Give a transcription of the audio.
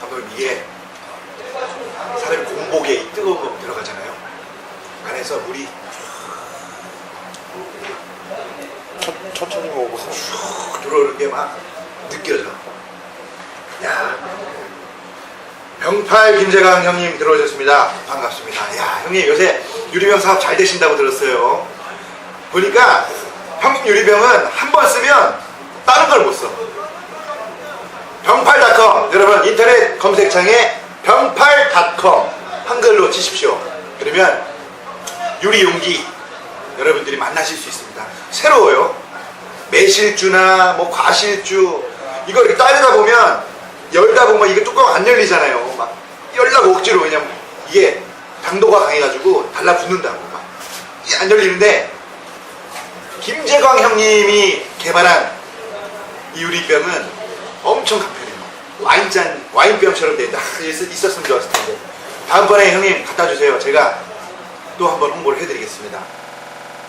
한번 위에 사람이 공복에 이 뜨거운 거 들어가잖아요. 안에서 물이 천- 천천히 먹어보세요. 쭉 들어오는 게 막 느껴져. 야. 병팔 김재강 형님 들어오셨습니다. 반갑습니다. 야, 형님 요새 유리병 사업 잘 되신다고 들었어요. 보니까 형님 유리병은 한 번 쓰면 여러분 인터넷 검색창에 병팔닷컴 한글로 치십시오. 그러면 유리 용기 여러분들이 만나실 수 있습니다. 새로워요. 매실주나 뭐 과실주 이거 이렇게 따르다 보면 열다 보면 이게 뚜껑 안 열리잖아요. 막 열라고 억지로 그냥 이게 당도가 강해가지고 달라붙는다고 막 안 열리는데 김재광 형님이 개발한 이 유리병은 엄청 간편해요. 와인잔 와인병처럼 돼 있다. 있었으면 좋았을 텐데 다음번에 형님 갖다 주세요. 제가 또 한번 홍보를 해드리겠습니다.